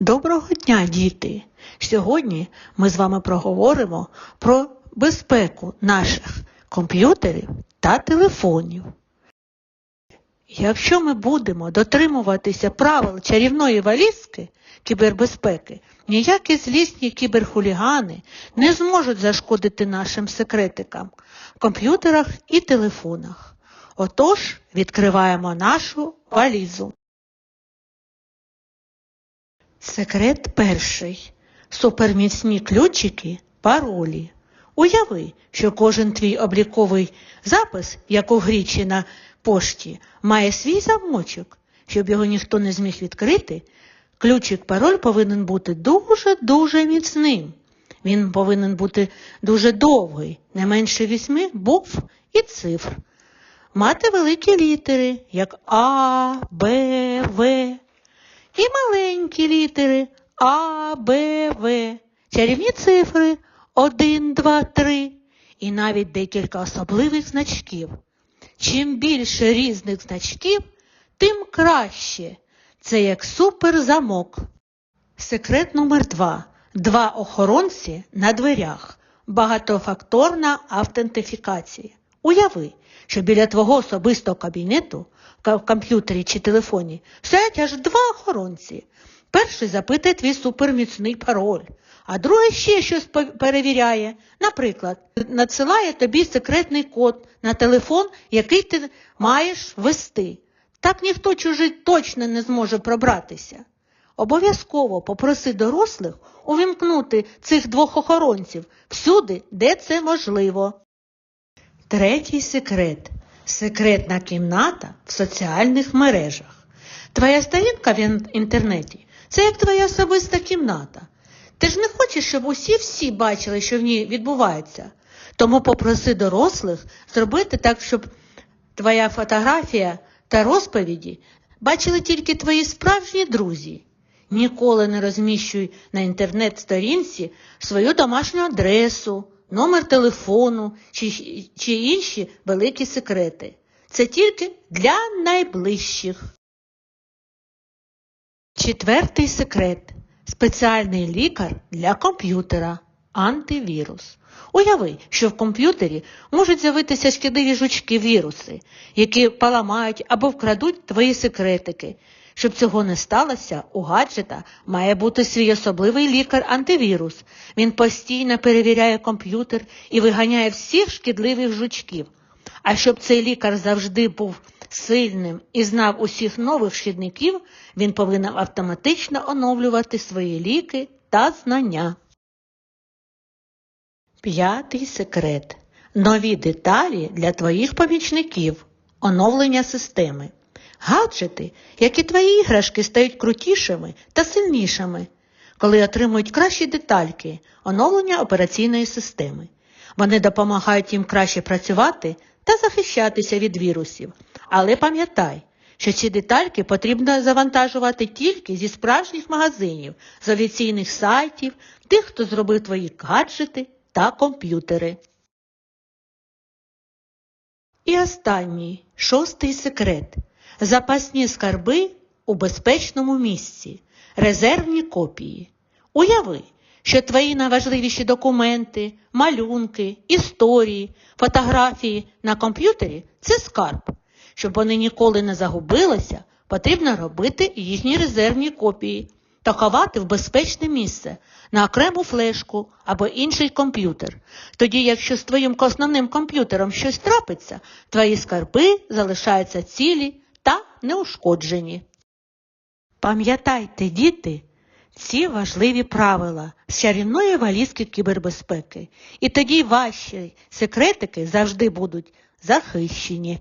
Доброго дня, діти! Сьогодні ми з вами проговоримо про безпеку наших комп'ютерів та телефонів. Якщо ми будемо дотримуватися правил чарівної валізки кібербезпеки, ніякі злісні кіберхулігани не зможуть зашкодити нашим секретикам в комп'ютерах і телефонах. Отож, відкриваємо нашу валізу. Секрет перший. Суперміцні ключики, паролі. Уяви, що кожен твій обліковий запис, як у грі чи на пошті, має свій замочок. Щоб його ніхто не зміг відкрити, ключик-пароль повинен бути дуже-дуже міцним. Він повинен бути дуже довгий, не менше вісьми букв і цифр. Мати великі літери, як А, Б, В, і маленькі літери А, Б, В, чарівні цифри 1, 2, 3 і навіть декілька особливих значків. Чим більше різних значків, тим краще. Це як суперзамок. Секрет номер 2 Два охоронці на дверях. Багатофакторна автентифікація. Уяви, що біля твого особистого кабінету в комп'ютері чи телефоні стоять аж два охоронці. Перший запитує твій суперміцний пароль, а другий ще щось перевіряє. Наприклад, надсилає тобі секретний код на телефон, який ти маєш ввести. Так ніхто чужий точно не зможе пробратися. Обов'язково попроси дорослих увімкнути цих двох охоронців всюди, де це можливо. Третій секрет секретна кімната в соціальних мережах. Твоя сторінка в інтернеті це як твоя особиста кімната. Ти ж не хочеш, щоб усі всі бачили, що в ній відбувається. Тому попроси дорослих зробити так, щоб твоя фотографія та розповіді бачили тільки твої справжні друзі. Ніколи не розміщуй на інтернет-сторінці свою домашню адресу номер телефону чи, чи інші великі секрети. Це тільки для найближчих. Четвертий секрет. Спеціальний лікар для комп'ютера. Антивірус. Уяви, що в комп'ютері можуть з'явитися шкідливі жучки віруси, які поламають або вкрадуть твої секретики. Щоб цього не сталося, у гаджета має бути свій особливий лікар-антивірус. Він постійно перевіряє комп'ютер і виганяє всіх шкідливих жучків. А щоб цей лікар завжди був сильним і знав усіх нових шкідників, він повинен автоматично оновлювати свої ліки та знання. П'ятий секрет. Нові деталі для твоїх помічників. Оновлення системи. Гаджети, як і твої іграшки, стають крутішими та сильнішими, коли отримують кращі детальки, оновлення операційної системи. Вони допомагають їм краще працювати та захищатися від вірусів. Але пам'ятай, що ці детальки потрібно завантажувати тільки зі справжніх магазинів, з офіційних сайтів, тих, хто зробив твої гаджети та комп'ютери. І останній шостий секрет. Запасні скарби у безпечному місці, резервні копії. Уяви, що твої найважливіші документи, малюнки, історії, фотографії на комп'ютері це скарб. Щоб вони ніколи не загубилися, потрібно робити їхні резервні копії та ховати в безпечне місце на окрему флешку або інший комп'ютер. Тоді, якщо з твоїм основним комп'ютером щось трапиться, твої скарби залишаються цілі та неушкоджені. Пам'ятайте, діти, ці важливі правила з чарівної валізки кібербезпеки, і тоді ваші секретики завжди будуть захищені.